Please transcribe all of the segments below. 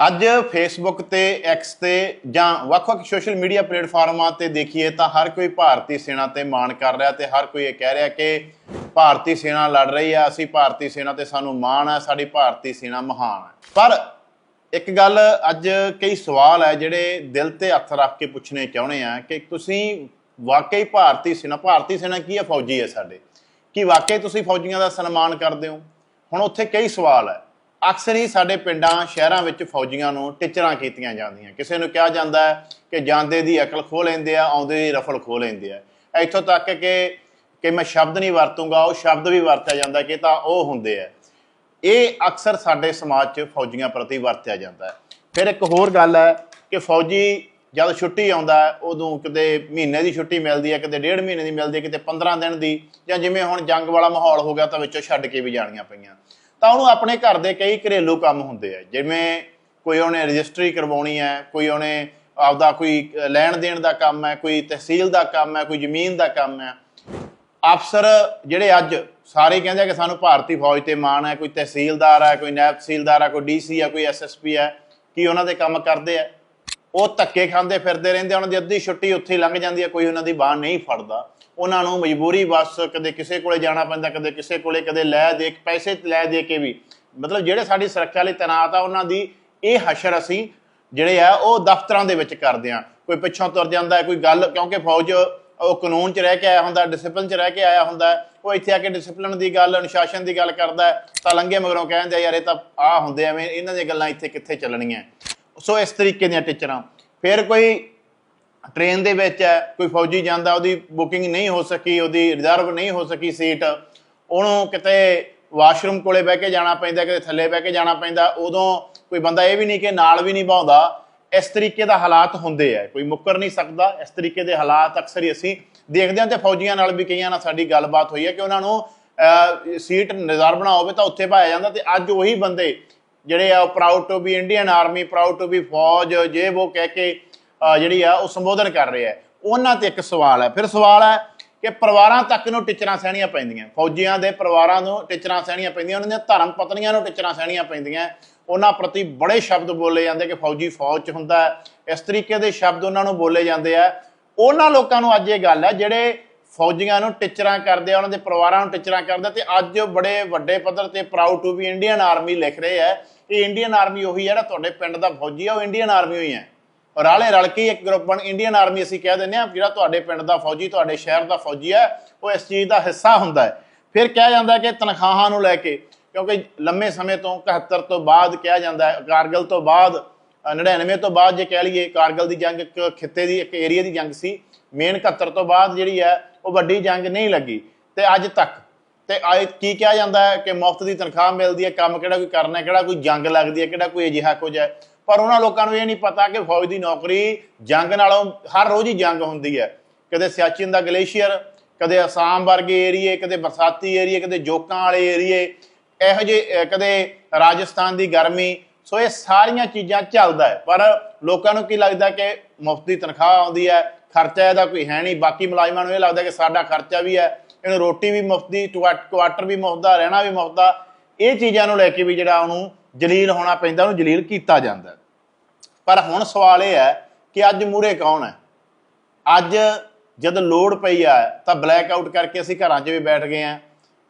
ਅੱਜ ਫੇਸਬੁੱਕ ਤੇ ਐਕਸ ਤੇ ਜਾਂ ਵੱਖ-ਵੱਖ ਸੋਸ਼ਲ ਮੀਡੀਆ ਪਲੇਟਫਾਰਮਾਂ ਤੇ ਦੇਖੀਏ ਤਾਂ ਹਰ ਕੋਈ ਭਾਰਤੀ ਸੈਨਾ ਤੇ ਮਾਣ ਕਰ ਰਿਹਾ ਤੇ ਹਰ ਕੋਈ ਇਹ ਕਹਿ ਰਿਹਾ ਕਿ ਭਾਰਤੀ ਸੈਨਾ ਲੜ ਰਹੀ ਆ, ਅਸੀਂ ਭਾਰਤੀ ਸੈਨਾ ਤੇ ਸਾਨੂੰ ਮਾਣ ਹੈ ਸਾਡੀ ਭਾਰਤੀ ਸੈਨਾ ਮਹਾਨ ਹੈ ਪਰ ਇੱਕ ਗੱਲ ਅੱਜ ਕਈ ਸਵਾਲ ਹੈ ਜਿਹੜੇ ਦਿਲ ਤੇ ਹੱਥ ਰੱਖ ਕੇ ਪੁੱਛਣੇ ਚਾਹੁੰਦੇ ਆ ਕਿ ਤੁਸੀਂ ਵਾਕਈ ਭਾਰਤੀ ਸੈਨਾ ਭਾਰਤੀ ਸੈਨਾ ਕੀ ਹੈ ਫੌਜੀ ਹੈ ਸਾਡੇ? ਕੀ ਵਾਕਈ ਤੁਸੀਂ ਫੌਜੀਆਂ ਦਾ ਸਨਮਾਨ ਕਰਦੇ ਹੋ? ਹੁਣ ਉੱਥੇ ਕਈ ਸਵਾਲ ਹੈ ਅਕਸਰ ਹੀ ਸਾਡੇ ਪਿੰਡਾਂ, ਸ਼ਹਿਰਾਂ ਵਿੱਚ ਫੌਜੀਆਂ ਨੂੰ ਟਿਚਰਾਂ ਕੀਤੀਆਂ ਜਾਂਦੀਆਂ। ਕਿਸੇ ਨੂੰ ਕਿਹਾ ਜਾਂਦਾ ਹੈ ਕਿ ਜਾਂਦੇ ਦੀ ਅਕਲ ਖੋ ਲੈਂਦੇ ਆ, ਆਉਂਦੇ ਦੀ ਰਫਲ ਖੋ ਲੈਂਦੇ ਆ। ਇੱਥੋਂ ਤੱਕ ਕਿ ਕਿ ਮੈਂ ਸ਼ਬਦ ਨਹੀਂ ਵਰਤੂੰਗਾ, ਉਹ ਸ਼ਬਦ ਵੀ ਵਰਤਿਆ ਜਾਂਦਾ ਕਿ ਤਾਂ ਉਹ ਹੁੰਦੇ ਆ। ਇਹ ਅਕਸਰ ਸਾਡੇ ਸਮਾਜ 'ਚ ਫੌਜੀਆਂ ਪ੍ਰਤੀ ਵਰਤਿਆ ਜਾਂਦਾ ਹੈ। ਫਿਰ ਇੱਕ ਹੋਰ ਗੱਲ ਹੈ ਕਿ ਫੌਜੀ ਜਦ ਛੁੱਟੀ ਆਉਂਦਾ ਉਦੋਂ ਕਿਤੇ ਮਹੀਨੇ ਦੀ ਛੁੱਟੀ ਮਿਲਦੀ ਹੈ, ਕਿਤੇ ਡੇਢ ਮਹੀਨੇ ਦੀ ਮਿਲਦੀ ਹੈ, ਕਿਤੇ 15 ਦਿਨ ਦੀ, ਜਾਂ ਜਿਵੇਂ ਹੁਣ ਜੰਗ ਵਾਲਾ ਮਾਹੌਲ ਹੋ ਗਿਆ ਤਾਂ ਵਿੱਚੋਂ ਛੱਡ ਕੇ ਵੀ ਜਾਣੀਆਂ ਪਈਆਂ। ਤਾਂ ਉਹਨੂੰ ਆਪਣੇ ਘਰ ਦੇ ਕਈ ਘਰੇਲੂ ਕੰਮ ਹੁੰਦੇ ਆ। ਜਿਵੇਂ ਕੋਈ ਉਹਨੇ ਰਜਿਸਟਰੀ ਕਰਵਾਉਣੀ ਹੈ ਕੋਈ ਉਹਨੇ ਆਪਦਾ ਕੋਈ ਲੈਣ ਦੇਣ ਦਾ ਕੰਮ ਹੈ ਕੋਈ ਤਹਿਸੀਲ ਦਾ ਕੰਮ ਹੈ ਕੋਈ ਜ਼ਮੀਨ ਦਾ ਕੰਮ ਹੈ ਅਫਸਰ ਜਿਹੜੇ ਅੱਜ ਸਾਰੇ ਕਹਿੰਦੇ ਆ ਕਿ ਸਾਨੂੰ ਭਾਰਤੀ ਫੌਜ ਤੇ ਮਾਣ ਹੈ ਕੋਈ ਤਹਿਸੀਲਦਾਰ ਹੈ ਕੋਈ ਨਾਇਬ ਤਹਿਸੀਲਦਾਰ ਹੈ ਕੋਈ ਡੀਸੀ ਹੈ ਕੋਈ ਐਸਐਸਪੀ ਹੈ ਕੀ ਉਹਨਾਂ ਦੇ ਕੰਮ ਕਰਦੇ ਆ? ਉਹ ਧੱਕੇ ਖਾਂਦੇ ਫਿਰਦੇ ਰਹਿੰਦੇ ਉਹਨਾਂ ਦੀ ਅੱਧੀ ਛੁੱਟੀ ਉੱਥੇ ਹੀ ਲੰਘ ਜਾਂਦੀ ਹੈ ਕੋਈ ਉਹਨਾਂ ਦੀ ਬਾਹ ਨਹੀਂ ਫੜਦਾ। ਉਹਨਾਂ ਨੂੰ ਮਜਬੂਰੀ ਬਸ ਕਦੇ ਕਿਸੇ ਕੋਲੇ ਜਾਣਾ ਪੈਂਦਾ ਕਦੇ ਕਿਸੇ ਕੋਲੇ ਕਦੇ ਲੈ ਦੇ ਪੈਸੇ ਲੈ ਦੇ ਕੇ ਵੀ। ਮਤਲਬ ਜਿਹੜੇ ਸਾਡੀ ਸੁਰੱਖਿਆ ਲਈ ਤੈਨਾਤ ਆ ਉਹਨਾਂ ਦੀ ਇਹ ਹਸ਼ਰ ਅਸੀਂ ਜਿਹੜੇ ਆ ਉਹ ਦਫ਼ਤਰਾਂ ਦੇ ਵਿੱਚ ਕਰਦੇ ਆ। ਕੋਈ ਪਿੱਛੋਂ ਤੁਰ ਜਾਂਦਾ ਕੋਈ ਗੱਲ ਕਿਉਂਕਿ ਫੌਜ ਉਹ ਕਾਨੂੰਨ 'ਚ ਰਹਿ ਕੇ ਆਇਆ ਹੁੰਦਾ ਡਿਸਪਲਿਨ 'ਚ ਰਹਿ ਕੇ ਆਇਆ ਹੁੰਦਾ ਉਹ ਇੱਥੇ ਆ ਕੇ ਡਿਸਪਲਿਨ ਦੀ ਗੱਲ ਅਨੁਸ਼ਾਸਨ ਦੀ ਗੱਲ ਕਰਦਾ ਤਾਂ ਲੰਘੇ ਮਗਰੋਂ ਕਹਿੰਦੇ ਆ, ਯਾਰ ਇਹ ਤਾਂ ਆ ਹੁੰਦੇ ਐਵੇਂ ਇਹਨਾਂ ਦੀਆਂ ਗੱਲਾਂ ਇੱਥੇ ਕਿੱਥੇ ਚੱਲਣੀਆਂ? ਸੋ ਇਸ ਤਰੀਕੇ ਦੀਆਂ ਟੀਚਰਾਂ। ਫਿਰ ਕੋਈ ਟ੍ਰੇਨ ਦੇ ਵਿੱਚ ਹੈ ਕੋਈ ਫੌਜੀ ਜਾਂਦਾ ਉਹਦੀ ਬੁਕਿੰਗ ਨਹੀਂ ਹੋ ਸਕੀ ਉਹਦੀ ਰਿਜ਼ਰਵ ਨਹੀਂ ਹੋ ਸਕੀ ਸੀਟ ਉਹਨੂੰ ਕਿਤੇ ਵਾਸ਼ਰੂਮ ਕੋਲੇ ਬਹਿ ਕੇ ਜਾਣਾ ਪੈਂਦਾ ਕਿਤੇ ਥੱਲੇ ਬਹਿ ਕੇ ਜਾਣਾ ਪੈਂਦਾ ਉਦੋਂ ਕੋਈ ਬੰਦਾ ਇਹ ਵੀ ਨਹੀਂ ਕਿ ਨਾਲ ਵੀ ਨਹੀਂ ਬਾਉਂਦਾ ਇਸ ਤਰੀਕੇ ਦਾ ਹਾਲਾਤ ਹੁੰਦੇ ਆ ਕੋਈ ਮੁੱਕਰ ਨਹੀਂ ਸਕਦਾ। ਇਸ ਤਰੀਕੇ ਦੇ ਹਾਲਾਤ ਅਕਸਰ ਹੀ ਅਸੀਂ ਦੇਖਦੇ ਹਾਂ ਤੇ ਫੌਜੀਆਂ ਨਾਲ ਵੀ ਕਈਆਂ ਨਾਲ ਸਾਡੀ ਗੱਲਬਾਤ ਹੋਈ ਹੈ ਕਿ ਉਹਨਾਂ ਨੂੰ ਅਹ, ਸੀਟ ਰਿਜ਼ਰਵ ਨਾ ਹੋਵੇ ਤਾਂ ਉੱਥੇ ਪਾਇਆ ਜਾਂਦਾ ਤੇ ਅੱਜ ਉਹੀ ਬੰਦੇ ਜਿਹੜੇ ਆ ਉਹ proud to be Indian army proud to be ਫੌਜ, ਜੇ ਉਹ ਕਹਿ ਕੇ ਜਿਹੜੀ ਆ, ਉਹ ਸੰਬੋਧਨ ਕਰ ਰਹੇ ਹੈ। ਉਹਨਾਂ ਤੇ ਇੱਕ ਸਵਾਲ ਹੈ। ਫਿਰ ਸਵਾਲ ਹੈ ਕਿ ਪਰਿਵਾਰਾਂ ਤੱਕ ਨੂੰ ਟਿਚਰਾਂ ਸਹਿਣੀਆਂ ਪੈਂਦੀਆਂ। ਫੌਜੀਆਂ ਦੇ ਪਰਿਵਾਰਾਂ ਨੂੰ ਟਿਚਰਾਂ ਸਹਿਣੀਆਂ ਪੈਂਦੀਆਂ, ਉਹਨਾਂ ਦੀਆਂ ਧਰਮ ਪਤਨੀਆਂ ਨੂੰ ਟਿਚਰਾਂ ਸਹਿਣੀਆਂ ਪੈਂਦੀਆਂ। ਉਹਨਾਂ ਪ੍ਰਤੀ ਬੜੇ ਸ਼ਬਦ ਬੋਲੇ ਜਾਂਦੇ ਕਿ ਫੌਜੀ ਫੌਜ 'ਚ ਹੁੰਦਾ ਇਸ ਤਰੀਕੇ ਦੇ ਸ਼ਬਦ ਉਹਨਾਂ ਨੂੰ ਬੋਲੇ ਜਾਂਦੇ ਆ। ਉਹਨਾਂ ਲੋਕਾਂ ਨੂੰ ਅੱਜ ਇਹ ਗੱਲ ਹੈ, ਜਿਹੜੇ ਫੌਜੀਆਂ ਨੂੰ ਟਿਚਰਾਂ ਕਰਦੇ ਆ, ਉਹਨਾਂ ਦੇ ਪਰਿਵਾਰਾਂ ਨੂੰ ਟਿਚਰਾਂ ਕਰਦੇ ਆ ਤੇ ਅੱਜ ਬੜੇ ਵੱਡੇ ਪੱਧਰ ਤੇ proud to be Indian army ਲਿਖ ਰਹੇ ਆ। ਇਹ ਇੰਡੀਅਨ ਆਰਮੀ ਉਹੀ ਹੈ ਜਿਹੜਾ ਤੁਹਾਡੇ ਪਿੰਡ ਦਾ ਫੌਜੀ ਆ, ਉਹ ਇੰਡੀਅਨ ਆਰਮੀ ਹੋਈ ਹੈ ਔਰ ਰਲ ਕੇ ਹੀ ਇੱਕ ਗਰੁੱਪ ਬਣ ਇੰਡੀਅਨ ਆਰਮੀ ਅਸੀਂ ਕਹਿ ਦਿੰਦੇ ਆ, ਜਿਹੜਾ ਤੁਹਾਡੇ ਪਿੰਡ ਦਾ ਫੌਜੀ, ਤੁਹਾਡੇ ਸ਼ਹਿਰ ਦਾ ਫੌਜੀ ਹੈ ਉਹ ਇਸ ਚੀਜ਼ ਦਾ ਹਿੱਸਾ ਹੁੰਦਾ ਹੈ। ਫਿਰ ਕਿਹਾ ਜਾਂਦਾ ਕਿ ਤਨਖਾਹਾਂ ਨੂੰ ਲੈ ਕੇ, ਕਿਉਂਕਿ ਲੰਮੇ ਸਮੇਂ ਤੋਂ 71 ਤੋਂ ਬਾਅਦ ਕਿਹਾ ਜਾਂਦਾ ਹੈ, ਕਾਰਗਲ ਤੋਂ ਬਾਅਦ 99 ਤੋਂ ਬਾਅਦ ਜੇ ਕਹਿ ਲਈਏ ਕਾਰਗਲ ਦੀ ਜੰਗ, ਇੱਕ ਖਿੱਤੇ ਦੀ, ਇੱਕ ਏਰੀਆ ਦੀ ਜੰਗ ਸੀ, ਮੇਨ 71 ਤੋਂ ਬਾਅਦ ਜਿਹੜੀ ਹੈ ਉਹ ਵੱਡੀ ਜੰਗ ਨਹੀਂ ਲੱਗੀ। ਤੇ ਅੱਜ ਤੱਕ, ਤੇ ਆਏ ਕੀ ਕਿਹਾ ਜਾਂਦਾ ਹੈ ਕਿ ਮੁਫਤ ਦੀ ਤਨਖਾਹ ਮਿਲਦੀ ਹੈ, ਕੰਮ ਕਿਹੜਾ ਕੋਈ ਕਰਨਾ ਕਿਹੜਾ ਕੋਈ ਜੰਗ ਲੱਗਦੀ ਹੈ, ਕਿਹੜਾ ਕੋਈ ਅਜਿਹਾ ਕੁਝ ਹੈ। ਪਰ ਉਹਨਾਂ ਲੋਕਾਂ ਨੂੰ ਇਹ ਨਹੀਂ ਪਤਾ ਕਿ ਫੌਜ ਦੀ ਨੌਕਰੀ ਜੰਗ ਨਾਲੋਂ ਹਰ ਰੋਜ਼ ਹੀ ਜੰਗ ਹੁੰਦੀ ਹੈ। ਕਦੇ ਸਿਆਚਿਨ ਦਾ ਗਲੇਸ਼ੀਅਰ, ਕਦੇ ਅਸਾਮ ਵਰਗੇ ਏਰੀਏ, ਕਦੇ ਬਰਸਾਤੀ ਏਰੀਏ, ਕਦੇ ਜੋਕਾਂ ਵਾਲੇ ਏਰੀਏ, ਇਹੋ ਜਿਹੇ ਕਦੇ ਰਾਜਸਥਾਨ ਦੀ ਗਰਮੀ ਸੋ ਇਹ ਸਾਰੀਆਂ ਚੀਜ਼ਾਂ ਚੱਲਦਾ ਹੈ। ਪਰ ਲੋਕਾਂ ਨੂੰ ਕੀ ਲੱਗਦਾ ਕਿ ਮੁਫਤ ਦੀ ਤਨਖਾਹ ਆਉਂਦੀ ਹੈ, ਖਰਚਾ ਇਹਦਾ ਕੋਈ ਹੈ ਨਹੀਂ। ਬਾਕੀ ਮੁਲਾਜ਼ਮਾਂ ਨੂੰ ਇਹ ਲੱਗਦਾ ਕਿ ਸਾਡਾ ਖਰਚਾ ਵੀ ਹੈ, ਇਹਨੂੰ ਰੋਟੀ ਵੀ ਮੁਫਤ ਦੀ ਕੁਆਟਰ ਵੀ ਮੁਫਤ ਦਾ, ਰਹਿਣਾ ਵੀ ਮੁਫਤ ਦਾ। ਇਹ ਚੀਜ਼ਾਂ ਨੂੰ ਲੈ ਕੇ ਵੀ ਜਿਹੜਾ ਉਹਨੂੰ ਜਲੀਲ ਹੋਣਾ ਪੈਂਦਾ, ਉਹਨੂੰ ਜਲੀਲ ਕੀਤਾ ਜਾਂਦਾ ਪਰ ਹੁਣ ਸਵਾਲ ਇਹ ਹੈ ਕਿ ਅੱਜ ਮੂਰੇ ਕੌਣ ਹੈ? ਅੱਜ ਜਦ ਲੋੜ ਪਈ ਆ, ਤਾਂ ਬਲੈਕ ਆਊਟ ਕਰਕੇ ਅਸੀਂ ਘਰਾਂ 'ਚ ਵੀ ਬੈਠ ਗਏ ਆ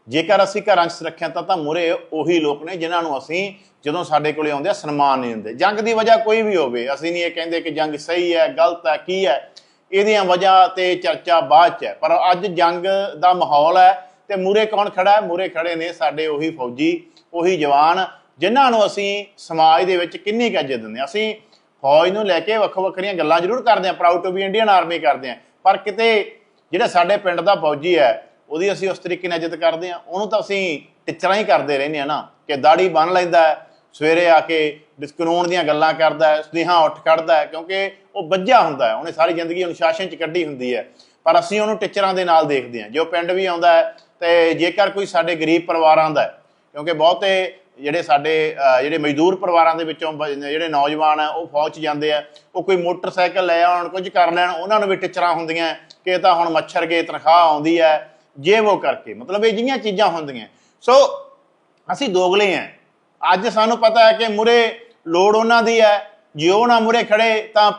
ਜੇਕਰ ਅਸੀਂ ਘਰਾਂ 'ਚ ਸੁਰੱਖਿਆ ਤਾਂ ਤਾਂ ਮੂਰੇ ਉਹੀ ਲੋਕ ਨੇ ਜਿਨ੍ਹਾਂ ਨੂੰ ਅਸੀਂ ਜਦੋਂ ਸਾਡੇ ਕੋਲੇ ਆਉਂਦੇ ਆ ਸਨਮਾਨ ਨਹੀਂ ਦਿੰਦੇ। ਜੰਗ ਦੀ ਵਜ੍ਹਾ ਕੋਈ ਵੀ ਹੋਵੇ, ਅਸੀਂ ਨਹੀਂ ਇਹ ਕਹਿੰਦੇ ਕਿ ਜੰਗ ਸਹੀ ਹੈ, ਗਲਤ ਹੈ, ਕੀ ਹੈ। ਇਹਦੀਆਂ ਵਜ੍ਹਾ ਤੇ ਚਰਚਾ ਬਾਅਦ 'ਚ ਹੈ। ਪਰ ਅੱਜ ਜੰਗ ਦਾ ਮਾਹੌਲ ਹੈ ਤੇ ਮੂਰੇ ਕੌਣ ਖੜਾ ਹੈ? ਮੂਰੇ ਖੜੇ ਨੇ ਸਾਡੇ ਉਹੀ ਫੌਜੀ, ਉਹੀ ਜਵਾਨ, ਜਿਨ੍ਹਾਂ ਨੂੰ ਅਸੀਂ ਸਮਾਜ ਦੇ ਵਿੱਚ ਕਿੰਨੀ ਕੁ ਇੱਜ਼ਤ ਦਿੰਦੇ ਹਾਂ। ਅਸੀਂ ਫੌਜ ਨੂੰ ਲੈ ਕੇ ਵੱਖ ਵੱਖਰੀਆਂ ਗੱਲਾਂ ਜ਼ਰੂਰ ਕਰਦੇ ਹਾਂ proud to be Indian army ਕਰਦੇ ਹਾਂ। ਪਰ ਕਿਤੇ ਜਿਹੜਾ ਸਾਡੇ ਪਿੰਡ ਦਾ ਫੌਜੀ ਹੈ ਉਹਦੀ ਅਸੀਂ ਉਸ ਤਰੀਕੇ ਨਾਲ ਇੱਜ਼ਤ ਕਰਦੇ ਹਾਂ। ਉਹਨੂੰ ਤਾਂ ਅਸੀਂ ਟਿਚਰਾਂ ਹੀ ਕਰਦੇ ਰਹਿੰਦੇ ਆ ਨਾ, ਕਿ ਦਾੜੀ ਬੰਨ ਲੈਂਦਾ ਹੈ, ਸਵੇਰੇ ਆ ਕੇ ਡਿਸਕਾਨੂਨ ਦੀਆਂ ਗੱਲਾਂ ਕਰਦਾ ਹੈ, ਸੁਨੇਹਾ ਉੱਠ ਕੱਢਦਾ ਹੈ, ਕਿਉਂਕਿ ਉਹ ਵੱਜਿਆ ਹੁੰਦਾ ਹੈ, ਉਹਨੇ ਸਾਰੀ ਜ਼ਿੰਦਗੀ ਅਨੁਸ਼ਾਸਨ ਚ ਕੱਢੀ ਹੁੰਦੀ ਹੈ। ਪਰ ਅਸੀਂ ਉਹਨੂੰ ਟਿਚਰਾਂ ਦੇ ਨਾਲ ਦੇਖਦੇ ਹਾਂ। ਜੋ ਪਿੰਡ ਵੀ ਆਉਂਦਾ ਹੈ, ਤੇ ਜੇਕਰ ਕੋਈ ਸਾਡੇ ਗਰੀਬ ਪਰਿਵਾਰਾਂ ਦਾ ਕਿਉਂਕਿ ਬਹੁਤੇ ਜਿਹੜੇ ਸਾਡੇ ਜਿਹੜੇ ਮਜ਼ਦੂਰ ਪਰਿਵਾਰਾਂ ਦੇ ਵਿੱਚੋਂ ਬ- ਜਿਹੜੇ ਨੌਜਵਾਨ ਆ ਉਹ ਫੌਜ 'ਚ ਜਾਂਦੇ ਆ, ਉਹ ਕੋਈ ਮੋਟਰਸਾਈਕਲ ਲੈ ਆਉਣ, ਕੁਝ ਕਰ ਲੈਣ, ਉਹਨਾਂ ਨੂੰ ਵੀ ਟਿਚਰਾਂ ਹੁੰਦੀਆਂ ਕਿ ਇਹ ਤਾਂ ਹੁਣ ਮੱਛਰ ਗਏ ਤਨਖਾਹ ਆਉਂਦੀ ਹੈ ਜੇ ਉਹ ਕਰਕੇ, ਮਤਲਬ ਇਹ ਜਿਹੀਆਂ ਚੀਜ਼ਾਂ ਹੁੰਦੀਆਂ। ਸੋ ਅਸੀਂ ਦੋਗਲੇ ਆ। ਅੱਜ ਸਾਨੂੰ ਪਤਾ ਹੈ ਕਿ ਮੁਰੇ ਲੋੜ ਉਹਨਾਂ ਦੀ ਹੈ। ਜੇ ਉਹ ਨਾ ਮੁਰੇ ਖੜੇ, ਤਾਂ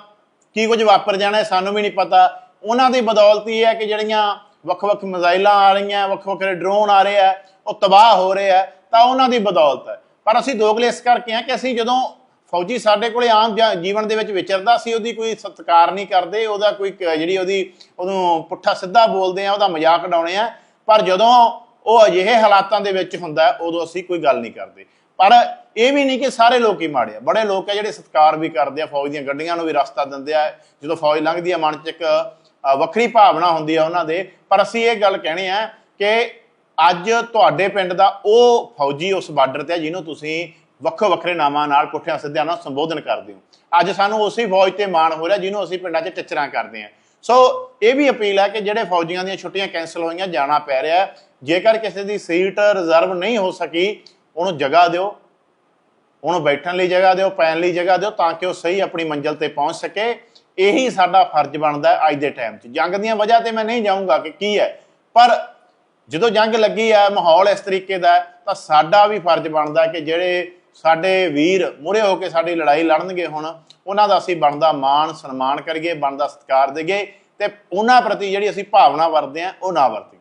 ਕੀ ਕੁਝ ਵਾਪਰ ਜਾਣਾ ਸਾਨੂੰ ਵੀ ਨਹੀਂ ਪਤਾ। ਉਹਨਾਂ ਦੀ ਬਦੌਲਤ ਹੀ ਹੈ ਕਿ ਜਿਹੜੀਆਂ ਵੱਖ-ਵੱਖ ਮਿਜ਼ਾਈਲਾਂ ਆ ਰਹੀਆਂ, ਵੱਖ-ਵੱਖ ਡਰੋਨ ਆ ਰਹੇ ਆ ਉਹ ਤਬਾਹ ਹੋ ਰਹੇ ਆ ਤਾਂ ਉਹਨਾਂ ਦੀ ਬਦੌਲਤ ਹੈ। ਪਰ ਅਸੀਂ ਦੋਗਲੇ ਇਸ ਕਰਕੇ ਆ ਕਿ ਅਸੀਂ ਜਦੋਂ ਫੌਜੀ ਸਾਡੇ ਕੋਲੇ ਆਮ ਜਾਂ ਜੀਵਨ ਦੇ ਵਿੱਚ ਵਿਚਰਦਾ ਸੀ, ਉਹਦੀ ਕੋਈ ਸਤਿਕਾਰ ਨਹੀਂ ਕਰਦੇ, ਉਹਦਾ ਕੋਈ ਜਿਹੜੀ ਉਹਦੀ, ਉਹਨੂੰ ਪੁੱਠਾ ਸਿੱਧਾ ਬੋਲਦੇ ਆ, ਉਹਦਾ ਮਜ਼ਾਕ ਉਡਾਉਣੇ ਆ। ਪਰ ਜਦੋਂ ਉਹ ਅਜਿਹੇ ਹਾਲਾਤਾਂ ਦੇ ਵਿੱਚ ਹੁੰਦਾ, ਉਦੋਂ ਅਸੀਂ ਕੋਈ ਗੱਲ ਨਹੀਂ ਕਰਦੇ। ਪਰ ਇਹ ਵੀ ਨਹੀਂ ਕਿ ਸਾਰੇ ਲੋਕ ਹੀ ਮਾੜੇ ਆ। ਬੜੇ ਲੋਕ ਆ ਜਿਹੜੇ ਸਤਿਕਾਰ ਵੀ ਕਰਦੇ ਆ, ਫੌਜ ਦੀਆਂ ਗੱਡੀਆਂ ਨੂੰ ਵੀ ਰਸਤਾ ਦਿੰਦੇ ਆ। ਜਦੋਂ ਫੌਜ ਲੰਘਦੀ ਆ, ਮਨ ਚ ਇੱਕ ਵੱਖਰੀ ਭਾਵਨਾ ਹੁੰਦੀ ਆ ਉਹਨਾਂ ਦੇ। ਪਰ ਅਸੀਂ ਇਹ ਗੱਲ ਕਹਿਣੀ ਆ ਕਿ ਅੱਜ ਤੁਹਾਡੇ ਪਿੰਡ ਦਾ ਉਹ ਫੌਜੀ ਉਸ ਬਾਰਡਰ ਤੇ ਆ, ਜਿਹਨੂੰ ਤੁਸੀਂ ਵੱਖੋ ਵੱਖਰੇ ਨਾਮਾਂ ਨਾਲ ਪੁੱਠਿਆਂ ਸਿੱਧਿਆਂ ਨਾਲ ਸੰਬੋਧਨ ਕਰਦੇ ਹੋ। ਅੱਜ ਸਾਨੂੰ ਉਸੇ ਫੌਜ ਤੇ ਮਾਣ ਹੋ ਰਿਹਾ ਜਿਹਨੂੰ ਅਸੀਂ ਪਿੰਡਾਂ 'ਚ ਟਿਚਰਾਂ ਕਰਦੇ ਹਾਂ। ਸੋ ਇਹ ਵੀ ਅਪੀਲ ਹੈ ਕਿ ਜਿਹੜੇ ਫੌਜੀਆਂ ਦੀਆਂ ਛੁੱਟੀਆਂ ਕੈਂਸਲ ਹੋਈਆਂ, ਜਾਣਾ ਪੈ ਰਿਹਾ ਜੇਕਰ ਕਿਸੇ ਦੀ ਸੀਟ ਰਿਜ਼ਰਵ ਨਹੀਂ ਹੋ ਸਕੀ, ਉਹਨੂੰ ਜਗ੍ਹਾ ਦਿਓ। ਉਹਨੂੰ ਬੈਠਣ ਲਈ ਜਗ੍ਹਾ ਦਿਓ, ਪੈਣ ਲਈ ਜਗ੍ਹਾ ਦਿਓ, ਤਾਂ ਕਿ ਉਹ ਸਹੀ ਆਪਣੀ ਮੰਜ਼ਿਲ ਤੇ ਪਹੁੰਚ ਸਕੇ। ਇਹੀ ਸਾਡਾ ਫਰਜ਼ ਬਣਦਾ ਹੈ ਅੱਜ ਦੇ ਟਾਈਮ 'ਚ। ਜੰਗ ਦੀਆਂ ਵਜ੍ਹਾ ਤੇ ਮੈਂ ਨਹੀਂ ਜਾਊਂਗਾ ਕਿ ਕੀ ਹੈ। ਪਰ ਜਦੋਂ ਜੰਗ ਲੱਗੀ ਹੈ, ਮਾਹੌਲ ਇਸ ਤਰੀਕੇ ਦਾ ਤਾਂ ਸਾਡਾ ਵੀ ਫਰਜ਼ ਬਣਦਾ ਕਿ ਜਿਹੜੇ ਸਾਡੇ ਵੀਰ ਮੁਰੇ ਹੋ ਕੇ ਸਾਡੀ ਲੜਾਈ ਲੜਨਗੇ ਹੁਣ, ਉਹਨਾਂ ਦਾ ਅਸੀਂ ਬਣਦਾ ਮਾਣ, ਸਨਮਾਨ ਕਰੀਏ, ਬਣਦਾ ਸਤਿਕਾਰ ਦੇਈਏ ਤੇ ਉਹਨਾਂ ਪ੍ਰਤੀ ਜਿਹੜੀ ਅਸੀਂ ਭਾਵਨਾ ਵਰਤਦੇ ਆ ਉਹ ਨਾ ਵਰਤੀਏ।